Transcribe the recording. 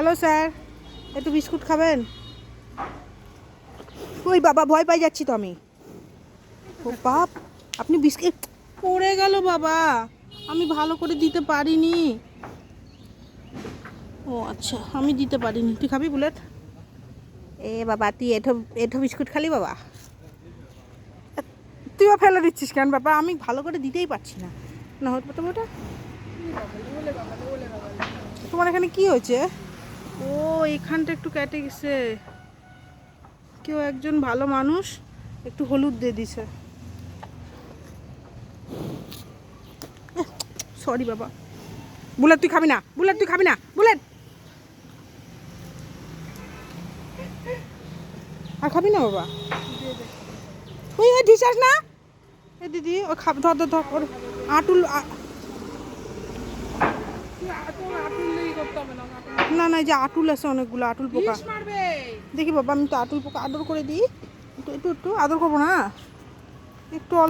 Hello sir, একটু biscuit খাবেন? ওই বাবা, ভয় পাই যাচ্ছি তো আমি। ও বাপ, আপনি বিস্কিট পড়ে গেল বাবা। আমি ভালো করে দিতে পারিনি। ও আচ্ছা আমি দিতে পারিনি। তুই খাবি বুলেট? এ বাবা, তুই এঠো এঠো বিস্কুট খালি বাবা। তুইও ফেলে দিচ্ছিস কেন বাবা? আমি ভালো করে দিতেই পারছি না। না, হতে পারতো ওটা তোমার এখানে কি হয়েছে? ও এখানটা একটু কেটে গেছে। কেউ একজন ভালো মানুষ একটু হলুদ দিয়ে দিছে। সরি বাবা। বুলেট তুই খাবি না, বুলেট তুই খাবি না, বুলেট। আর খাবি না বাবা? ওই ওই ঢিসাস না? এ দিদি, ও খাব, ধর ধর ধর, ওর আটুল, আ- না না যে আটুল আছে অনেকগুলো আটুল পোকা। দেখি বাবা আমি তো আটুল পোকা আদর করে দিই। একটু একটু একটু আদর করব না? একটু